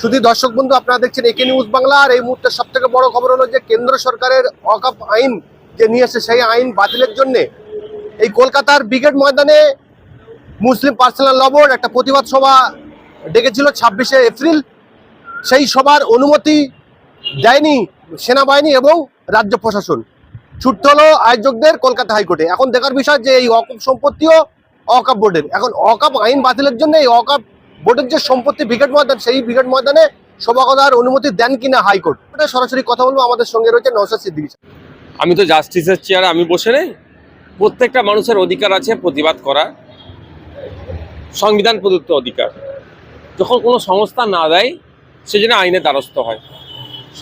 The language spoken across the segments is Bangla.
শুধু দর্শক বন্ধু, আপনারা দেখছেন একে নিউজ বাংলা, আর এই মুহূর্তে সব থেকে বড় খবর হলো যে কেন্দ্র সরকারের অকাপ আইন যে নিয়ে এসে সেই আইন বাতিলের জন্য এই কলকাতার ব্রিগেড ময়দানে মুসলিম পার্সোনাল ল বোর্ড একটা প্রতিবাদ সভা ডেকেছিল ছাব্বিশে এপ্রিল। সেই সভার অনুমতি দেয়নি সেনাবাহিনী এবং রাজ্য প্রশাসন। ছুটতে হলো, আয়োজকদের কলকাতা হাইকোর্টে। এখন দেখার বিষয় যে এই অকাপ সম্পত্তিও অকাপ বোর্ডের। এখন অকাপ আইন বাতিলের জন্য এই অকাপ বোর্ডের যে সম্পত্তি ব্রিগেড ময়দান, সেই ব্রিগেড ময়দানে সভা করার অনুমতি দেন কিনা হাইকোর্ট? এটা সরাসরি কথা বলব, আমাদের সঙ্গে রয়েছে নৌসাদ সিদ্দিকী। আমি তো জাস্টিসের চেয়ারে, আমি বসে নেই। প্রত্যেকটা মানুষের অধিকার আছে, প্রতিবাদ করার সংবিধান প্রদত্ত অধিকার। যখন কোনো সংস্থা না দেয়, সেজন্য আইনে দ্বারস্থ হয়।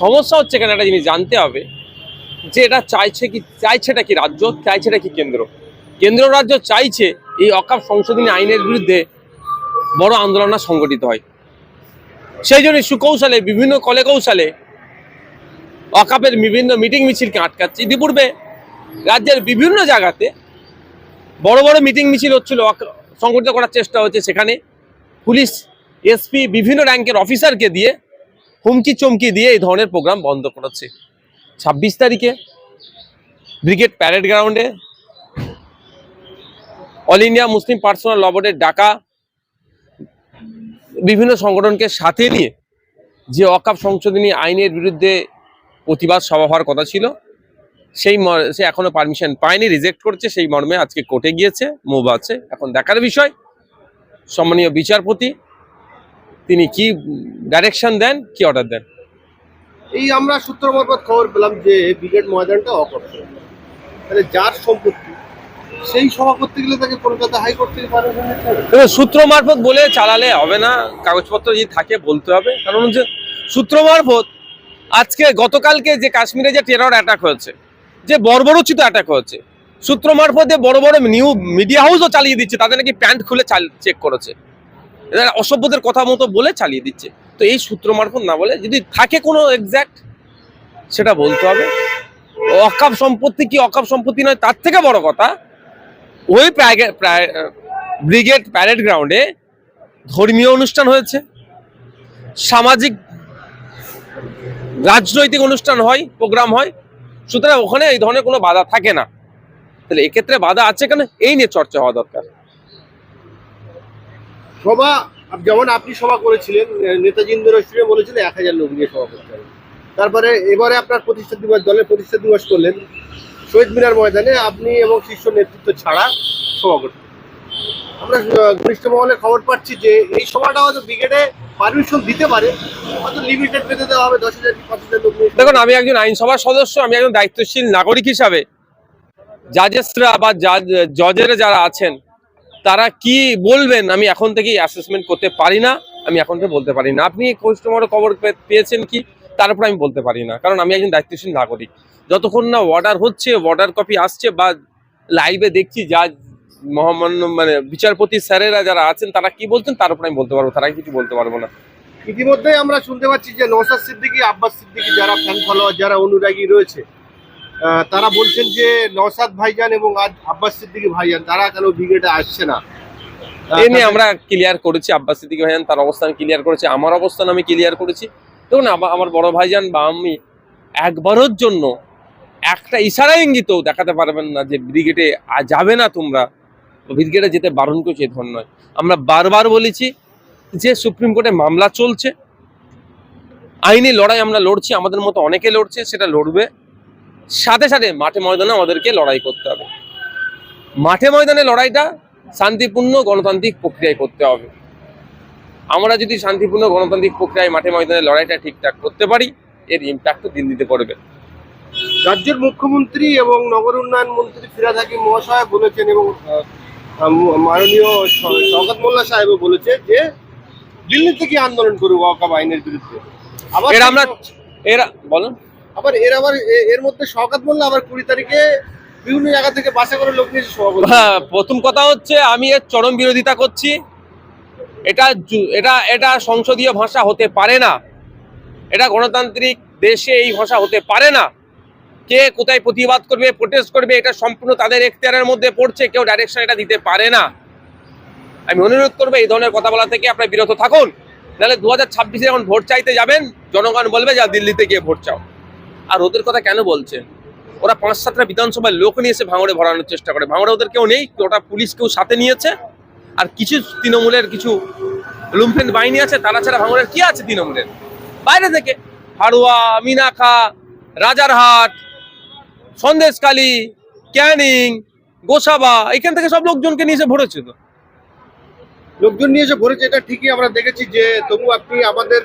সমস্যা হচ্ছে এখানে একটা জিনিস জানতে হবে যে এটা চাইছে কি চাইছেটা কি রাজ্য চাইছেটা কি কেন্দ্র? কেন্দ্র রাজ্য চাইছে এই অকাপ সংশোধনী আইনের বিরুদ্ধে বড় আন্দোলন সংগঠিত হয়। সেই জন্য সুকৌশলে, বিভিন্ন কলে কৌশলে অকাপের বিভিন্ন মিটিং মিছিলকে আটকাচ্ছে। ইতিপূর্বে রাজ্যের বিভিন্ন জায়গাতে বড় বড় মিটিং মিছিল হচ্ছিল সংগঠিত করার চেষ্টা হচ্ছে সেখানে পুলিশ, এসপি, বিভিন্ন র্যাঙ্কের অফিসারকে দিয়ে হুমকি চমকি দিয়ে এই ধরনের প্রোগ্রাম বন্ধ করেছে। ছাব্বিশ তারিখে ব্রিগেড প্যারেড গ্রাউন্ডে all India Muslim personal law বোর্ডের ডাকা বিভিন্ন সংগঠনকে সাথে নিয়ে যে অকাপ সংশোধনী আইনের বিরুদ্ধে প্রতিবাদ সভা হওয়ার কথা ছিল, সেই সে এখনও পারমিশন পায়নি, রিজেক্ট করছে, সেই মর্মে আজকে কোর্টে গিয়েছে, মুভ আছে। এখন দেখার বিষয়, সম্মানীয় বিচারপতি, তিনি কি ডাইরেকশন দেন, কি অর্ডার দেন? এই আমরা সূত্র মারফত খবর পেলাম যে ব্রিগেড ময়দানটা অকাপ তাহলে যার সম্পত্তি সেই সভা করতে গেলে তাকে কলকাতা হাইকোর্ট থেকে পারমিশন সূত্র মারফত বলে চালালে হবে না, কাগজপত্র যদি থাকে বলতে হবে। কারণ হচ্ছে সূত্র মারফত আজকে গতকালকে যে কাশ্মীরে যে টেরর অ্যাটাক হয়েছে, যে বর্বরোচিত অ্যাটাক হয়েছে, সূত্র মারফত বড় বড় নিউ মিডিয়া হাউসও চালিয়ে দিচ্ছে, তাদের নাকি প্যান্ট খুলে চেক করেছে। এরা অসভ্যদের কথা মতো বলে চালিয়ে দিচ্ছে। তো এই সূত্র মারফত না বলে যদি থাকে কোনো এক্স্যাক্ট সেটা বলতে হবে। অকাপ সম্পত্তি কি অকাপ সম্পত্তি নয়, তার থেকে বড় কথা ওই ব্রিগেড প্যারেড গ্রাউন্ডে ধর্মীয় অনুষ্ঠান হয়েছে। সামাজিক, রাজনৈতিক অনুষ্ঠান হয়, প্রোগ্রাম হয়। সুতরাং ওখানে এই ধরনের কোনো বাধা থাকে না। তাহলে এক্ষেত্রে বাধা আছে কেন? এই নিয়ে চর্চা হওয়া দরকার। সভা যেমন আপনি সভা করেছিলেন নেতাজি ইন্দিরা বলেছিলেন, এক হাজার লোক নিয়ে সভা করতে তারপরে এবারে আপনার প্রতিষ্ঠা দিবস, দলের প্রতিষ্ঠা দিবস করলেন। শহীদ মিনার ময়দানে আপনি এবং শীর্ষ নেতৃত্ব ছাড়া সভা করতেন আমরা ঘনিষ্ঠ মহলে খবর পাচ্ছি যে এই সভাটা হয়তো ব্রিগেডে পারমিশন দিতে পারে, হয়তো লিমিটেড পেতে দেওয়া হবে, দশ হাজার পাঁচ হাজার লোক দেখুন, আমি একজন আইনসভার সদস্য, আমি একজন দায়িত্বশীল নাগরিক হিসাবে। জাজেসরা বা জাজ জজেরা যারা আছেন, তারা কি বলবেন আমি এখন থেকেই অ্যাসেসমেন্ট করতে পারি না, আমি এখন থেকে বলতে পারি না। আপনি কাস্টমার খবর পেয়েছেন কি? তার উপর আমি বলতে পারি না। কারণ আমি একজন দায়িত্বশীল নাগরিক। যতক্ষণ না অর্ডার হচ্ছে অর্ডার কপি আসছে বা লাইভে দেখছি যা মহামান্য মানে বিচারপতি স্যারেরা যারা আছেন তারা কি বলছেন তার উপর আমি বলতে পারব তারা কিছু বলতে পারব না। ইতিমধ্যেই আমরা শুনতে পাচ্ছি যে নৌসাদ সিদ্দিকী আব্বাস সিদ্দিকী যারা ফ্যান ফলোয়ার যারা অনুরাগী রয়েছে তারা বলছেন যে নৌসাদ ভাইজান এবং আজ আব্বাস সিদ্দিকী ভাইজান তারা কেন ব্রিগেডে আসছে না? এ নিয়ে আমরা ক্লিয়ার করেছি আব্বাস সিদ্দিক ভাইজান তার অবস্থান ক্লিয়ার করেছে। আমার অবস্থান আমি ক্লিয়ার করেছি। দেখুন আমার বড় ভাইজান বা আমি একবারের জন্য একটা ইশারা ইঙ্গিতও দেখাতে পারবেন না যে ব্রিগেডে যাবে না তোমরা। ব্রিগেডে যেতে বারণ করছে, এ নয়। আমরা বারবার বলেছি যে সুপ্রিম কোর্টে মামলা চলছে। আইনি লড়াই আমরা লড়ছি, আমাদের মতো অনেকে লড়ছে, সেটা লড়বে। সাথে সাথে মাঠে ময়দানে আমাদেরকে লড়াই করতে হবে। মাঠে ময়দানে লড়াইটা শান্তিপূর্ণ গণতান্ত্রিক প্রক্রিয়ায় করতে হবে। আমরা যদি শান্তিপূর্ণ গণতান্ত্রিক প্রক্রিয়ায় মাঠে ময়দানে লড়াইটা ঠিকঠাক করতে পারি এর ইম্প্যাক্টও দিন দিতে পড়বে। রাজ্যের মুখ্যমন্ত্রী এবং নগর উন্নয়ন মন্ত্রী ফিরাদ হাকিম মহাশয় বলেছেন এবং মাননীয় শওকত মোল্লা সাহেবও বলেছে যে দিল্লি থেকে আন্দোলন করব ওয়াকাব আইনের বিরুদ্ধে। আবার এর আমরা এরা বলুন আবার এর আবার এর মধ্যে শওকত মোল্লা আবার কুড়ি তারিখে বিভিন্ন জায়গা থেকে বাসা করে লোক নিয়ে সভা হ্যাঁ প্রথম কথা হচ্ছে আমি এর চরম বিরোধিতা করছি। এটা এটা এটা সংসদীয় ভাষা হতে পারে না। এটা গণতান্ত্রিক দেশে এই ভাষা হতে পারে না। কে কোথায় প্রতিবাদ করবে প্রোটেস্ট করবে, এটা সম্পূর্ণ তাদের এখতিয়ারের মধ্যে পড়ছে, কেউ ডাইরেকশন এটা দিতে পারে না। আমি অনুরোধ করব এই ধরনের কথা বলা থেকে আপনারা বিরত থাকুন। নাহলে দু হাজার ছাব্বিশে যখন ভোট চাইতে যাবেন, জনগণ বলবে যা দিল্লিতে গিয়ে ভোট চাও। আর ওদের কথা কেন বলছেন? ওরা পাঁচ সাতটা বিধানসভায় লোক নিয়ে এসে ভাঙড়ে ভরানোর চেষ্টা করে। ভাঙড়ে ওদের কেউ নেই, ওটা পুলিশ কেউ সাথে নিয়েছে। আর কিছু তৃণমূলের কিছু লুম্ফেন বাহিনী আছে, তারা ছাড়া ভাঙড়ের কি আছে তৃণমূলের? বাইরে থেকে হাড়ুয়া মিনাখা রাজারহাট সন্দেশকালী ক্যানিং, গোসাবা, এখান থেকে সব লোকজনকে নিয়ে এসে ভরেছে তো। লোকজন নিয়ে এসে ভরেছে, এটা ঠিকই আমরা দেখেছি যে তবু আপনি আমাদের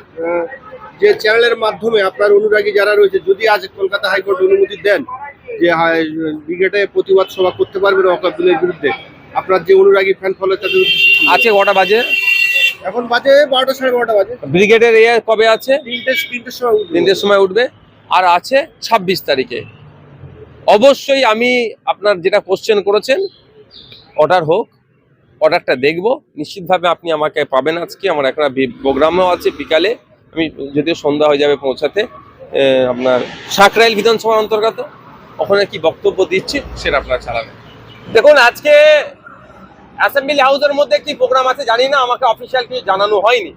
যে চ্যানেলের মাধ্যমে আপনার অনুরাগী যারা রয়েছে, যদি আজ কলকাতা হাইকোর্ট অনুমতি দেন যে হাই- ব্রিগেডে প্রতিবাদ সভা করতে পারবেন অকাপ বিলের বিরুদ্ধে আপনার যে অনুরাগী ফ্যান ফলো তাদের আছে কটা বাজে? এখন বাজে বারোটা সাড়ে বারোটা বাজে। ব্রিগেডের এ কবে আছে? তিনটে তিনটের সময় উঠবে। তিনটের সময় উঠবে। আর আছে ছাব্বিশ তারিখে। অবশ্যই আমি আপনার যেটা কোশ্চেন করেছেন অর্ডার হোক অর্ডারটা দেখব। নিশ্চিতভাবে আপনি আমাকে পাবেন আজকে। আমার একটা প্রোগ্রামও আছে বিকালে। আমি যদিও সন্ধ্যা হয়ে যাবে পৌঁছাতে আপনার সাকরাইল বিধানসভার অন্তর্গত। ওখানে কি বক্তব্য দিচ্ছি সেটা আপনারা চালাবেন দেখুন আজকে অ্যাসেম্বলি হাউসের মধ্যে কি প্রোগ্রাম আছে জানি না, আমাকে অফিসিয়াল কিছু জানানো হয়নি।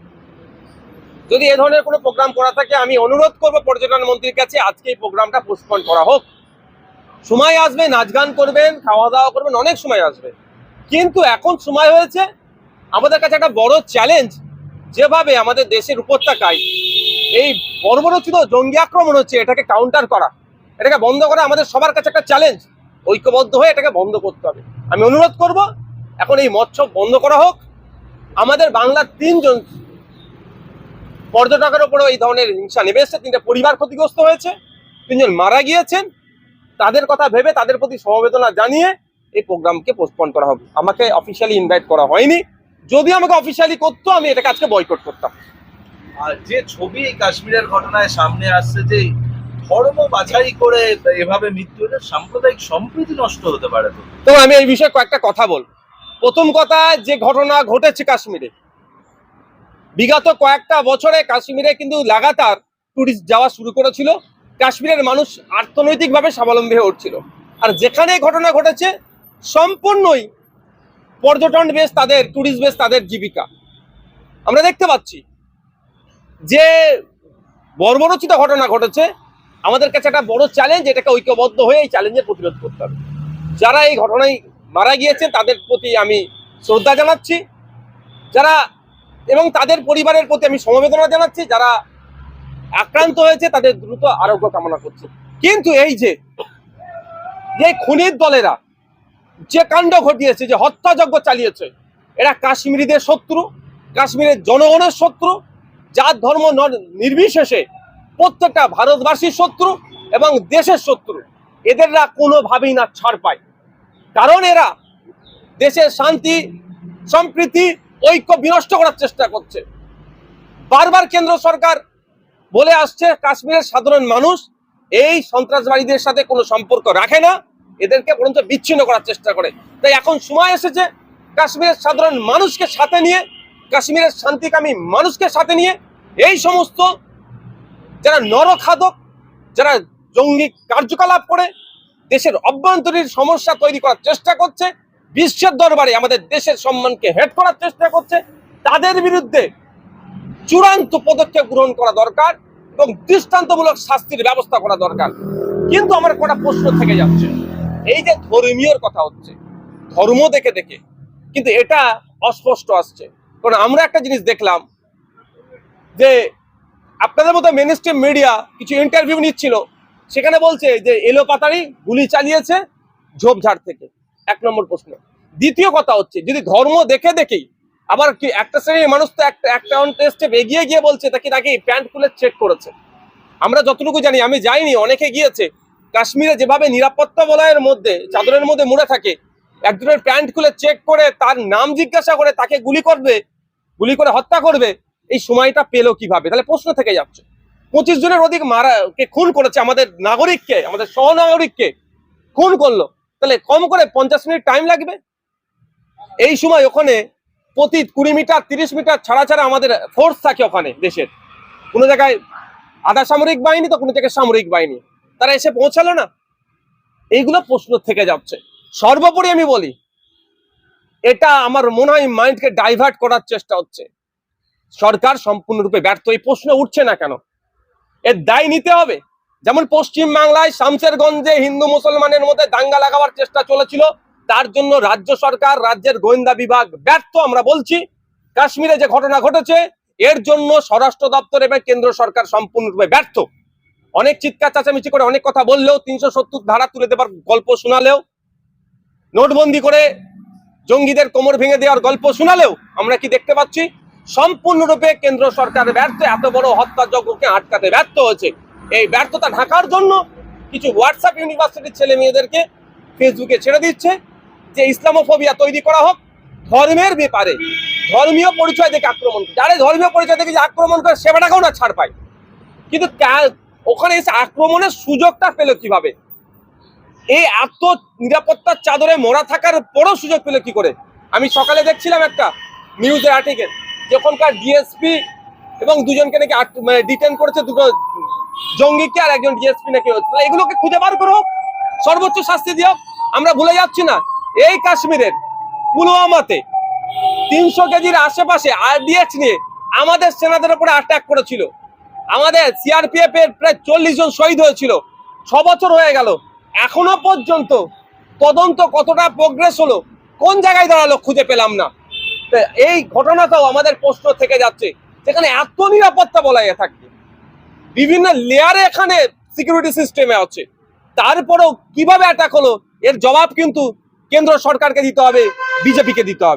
যদি এ ধরনের কোনো প্রোগ্রাম করা থাকে, আমি অনুরোধ করব পর্যটন মন্ত্রীর কাছে আজকে এই প্রোগ্রামটা পোস্টপন করা হোক। সময় আসবে, নাচ গান করবেন খাওয়া দাওয়া করবেন, অনেক সময় আসবে। কিন্তু এখন সময় হয়েছে, আমাদের কাছে একটা বড় চ্যালেঞ্জ যেভাবে আমাদের দেশের উপত্যকায় এই বর্বরচিত জঙ্গি আক্রমণ হচ্ছে, এটাকে কাউন্টার করা। এটাকে বন্ধ করা আমাদের সবার কাছে একটা চ্যালেঞ্জ ঐক্যবদ্ধ হয়ে এটাকে বন্ধ করতে হবে। আমি অনুরোধ করব এখন এই মৎস্য বন্ধ করা হোক। আমাদের বাংলার তিনজন পর্যটকের উপরেও এই ধরনের হিংসা নেমে এসছে। তিনটা পরিবার ক্ষতিগ্রস্ত হয়েছে তিনজন মারা গিয়েছেন। তাদের কথা ভেবে তাদের প্রতি সমবেদনা জানিয়ে এই প্রোগ্রামকে পোস্টপন করা হবে আমাকে অফিসিয়ালি ইনভাইট করা হয়নি। যদি আমাকে অফিসিয়ালি করতো আমি এটাকে আজকে বয়কট করতাম। আর যে ছবি এই কাশ্মীরের ঘটনায় সামনে আসছে যে ধর্ম বাছাই করে এভাবে মৃত্যু হলে সাম্প্রদায়িক সম্প্রীতি নষ্ট হতে পারে তো আমি এই বিষয়ে কয়েকটা কথা বলব। প্রথম কথা, যে ঘটনা ঘটেছে কাশ্মীরে। বিগত কয়েকটা বছরে কাশ্মীরে কিন্তু লাগাতার টুরিস্ট যাওয়া শুরু করেছিল। কাশ্মীরের মানুষ অর্থনৈতিকভাবে স্বাবলম্বী হয়ে উঠছিল। আর যেখানে ঘটনা ঘটেছে, সম্পূর্ণই পর্যটন বেশ তাদের টুরিস্ট বেশ তাদের জীবিকা। আমরা দেখতে পাচ্ছি যে বর্বরচিত ঘটনা ঘটেছে। আমাদের কাছে একটা বড় চ্যালেঞ্জ এটাকে ঐক্যবদ্ধ হয়ে এই চ্যালেঞ্জের প্রতিরোধ করতে হবে। যারা এই ঘটনায় মারা গিয়েছে তাদের প্রতি আমি শ্রদ্ধা জানাচ্ছি। যারা এবং তাদের পরিবারের প্রতি আমি সমবেদনা জানাচ্ছি, যারা আক্রান্ত হয়েছে, তাদের দ্রুত আরোগ্য কামনা করছি। কিন্তু এই যে যে খুনির দলেরা, যে কাণ্ড ঘটিয়েছে, যে হত্যাযজ্ঞ চালিয়েছে, এরা কাশ্মীরিদের শত্রু, কাশ্মীরের জনগণের শত্রু জাত ধর্ম নির্বিশেষে প্রত্যেকটা ভারতবাসীর শত্রু এবং দেশের শত্রু, এদেররা কোনোভাবেই না ছাড় পায়। কারণ এরা দেশের শান্তি, সম্প্রীতি, ঐক্য বিনষ্ট করার চেষ্টা করছে। বারবার কেন্দ্র সরকার বলে আসছে, কাশ্মীরের সাধারণ মানুষ এই সন্ত্রাসবাদীদের সাথে কোনো সম্পর্ক রাখে না, এদেরকে বরঞ্চ বিচ্ছিন্ন করার চেষ্টা করে। তাই এখন সময় এসেছে কাশ্মীরের সাধারণ মানুষকে সাথে নিয়ে, কাশ্মীরের শান্তিকামী মানুষকে সাথে নিয়ে এই সমস্ত যারা নরখাদক, যারা জঙ্গি কার্যকলাপ করে দেশের অভ্যন্তরীণ সমস্যা তৈরি করার চেষ্টা করছে, বিশ্বের দরবারে আমাদের দেশের সম্মানকে হেট করার চেষ্টা করছে, তাদের বিরুদ্ধে চূড়ান্ত পদক্ষেপ গ্রহণ করা দরকার এবং দৃষ্টান্তমূলক শাস্তির ব্যবস্থা করা দরকার। কিন্তু আমার কটা প্রশ্ন থেকে যাচ্ছে, এই যে ধর্মীয়র কথা হচ্ছে, ধর্ম দেখে দেখে, কিন্তু এটা অস্পষ্ট আসছে। কারণ আমরা একটা জিনিস দেখলাম যে আপনাদের মতো মেন মিডিয়া কিছু ইন্টারভিউ নিচ্ছিল সেখানে বলছে যে এলো পাতারি, গুলি চালিয়েছে ঝোপঝাড় থেকে। এক নম্বর প্রশ্ন। দ্বিতীয় কথা হচ্ছে, যদি ধর্ম দেখে দেখেই আবার কি একটা শ্রেণির মানুষ তো একটা একটা স্টেপ এগিয়ে গিয়ে বলছে তাকে তাকে প্যান্ট খুলে চেক করেছে? আমরা যতটুকু জানি, আমি যাইনি, অনেকে গিয়েছে, কাশ্মীরে যেভাবে নিরাপত্তা বলয়ের মধ্যে, চাদরের মধ্যে মুড়ে থাকে, একজনের প্যান্ট খুলে চেক করে, তার নাম জিজ্ঞাসা করে, তাকে গুলি করবে, গুলি করে হত্যা করবে, এই সময়টা পেল কীভাবে? তাহলে প্রশ্ন থেকে যাচ্ছে। পঁচিশ জনের অধিক মারা, কে খুন করেছে আমাদের নাগরিককে, আমাদের সহনাগরিককে খুন করল। তাহলে কম করে পঞ্চাশ মিনিট টাইম লাগবে? এই সময় ওখানে প্রতি কুড়ি মিটার, তিরিশ মিটার ছাড়া ছাড়া আমাদের ফোর্স থাকে ওখানে দেশের। কোনো জায়গায় আধা সামরিক বাহিনী তো কোনো জায়গায় সামরিক বাহিনী। তারা এসে পৌঁছালো না? এইগুলো প্রশ্ন থেকে যাচ্ছে। সর্বোপরি আমি বলি, এটা আমার মনে হয় মাইন্ডকে ডাইভার্ট করার চেষ্টা হচ্ছে। সরকার সম্পূর্ণরূপে ব্যর্থ, এই প্রশ্ন উঠছে না কেন? এর দায় নিতে হবে। যেমন পশ্চিম বাংলায় শামসেরগঞ্জে হিন্দু মুসলমানের মধ্যে দাঙ্গা লাগাবার চেষ্টা চলেছিল, তার জন্য রাজ্য সরকার, রাজ্যের গোয়েন্দা বিভাগ ব্যর্থ, আমরা বলছি। কাশ্মীরে যে ঘটনা ঘটেছে, এর জন্য স্বরাষ্ট্র দপ্তর এবং কেন্দ্র সরকার সম্পূর্ণরূপে ব্যর্থ। অনেক চিৎকার, চাচামিচি করে অনেক কথা বললেও, তিনশো সত্তর ধারা তুলে দেবার গল্প শোনালেও, নোটবন্দি করে জঙ্গিদের কোমর ভেঙে দেওয়ার গল্প শোনালেও, আমরা কি দেখতে পাচ্ছি? সম্পূর্ণরূপে কেন্দ্র সরকার ব্যর্থ, এত বড় হত্যাযজ্ঞকে আটকাতে ব্যর্থ হয়েছে। এই ব্যর্থতা ঢাকার জন্য কিছু হোয়াটসঅ্যাপ ইউনিভার্সিটির ছেলে মেয়েদেরকে ফেসবুকে ছেড়ে দিচ্ছে যে ইসলামোফোবিয়া তৈরি করা হোক, ধর্মের ব্যাপারে। ধর্মীয় পরিচয় দেখে আক্রমণ যারা ধর্মীয় পরিচয় দেখে যে আক্রমণ করে, সেবাটাকেও না ছাড় পায়। কিন্তু ওখানে এসে আক্রমণের সুযোগটা পেল কীভাবে? এই এত নিরাপত্তার চাদরে মোড়া থাকার পরও সুযোগ পেল কি করে? আমি সকালে দেখছিলাম একটা নিউজের আর্টিকেল যে ওখানকার ডিএসপি এবং দুজনকে নাকি মানে ডিটেন করেছে দুটো জঙ্গিকে আর একজন ডিএসপি নাকি হচ্ছে। এগুলোকে খুঁজে বার করো। সর্বোচ্চ শাস্তি দিও। আমরা ভুলে যাচ্ছি না। এই কাশ্মীরের পুলওয়ামাতে তিনশো কেজির আশেপাশে আরডিএক্স নিয়ে আমাদের সেনাদের উপরে অ্যাটাক করেছিল। আমাদের সিআরপিএফ এর প্রায় চল্লিশ জন শহীদ হয়েছিল। ছ বছর হয়ে গেল। এখনও পর্যন্ত তদন্ত কতটা প্রোগ্রেস হলো, কোন জায়গায় দাঁড়াল খুঁজে পেলাম না। এই ঘটনাটাও আমাদের প্রশ্ন থেকে যাচ্ছে। সেখানে এত নিরাপত্তা বলা থাকবে। বিভিন্ন লেয়ারে এখানে সিকিউরিটি সিস্টেমে আছে। তারপরেও কীভাবে অ্যাটাক হলো, এর জবাব কিন্তু কেন্দ্র সরকারকে দিতে হবে, বিজেপিকে দিতে হবে।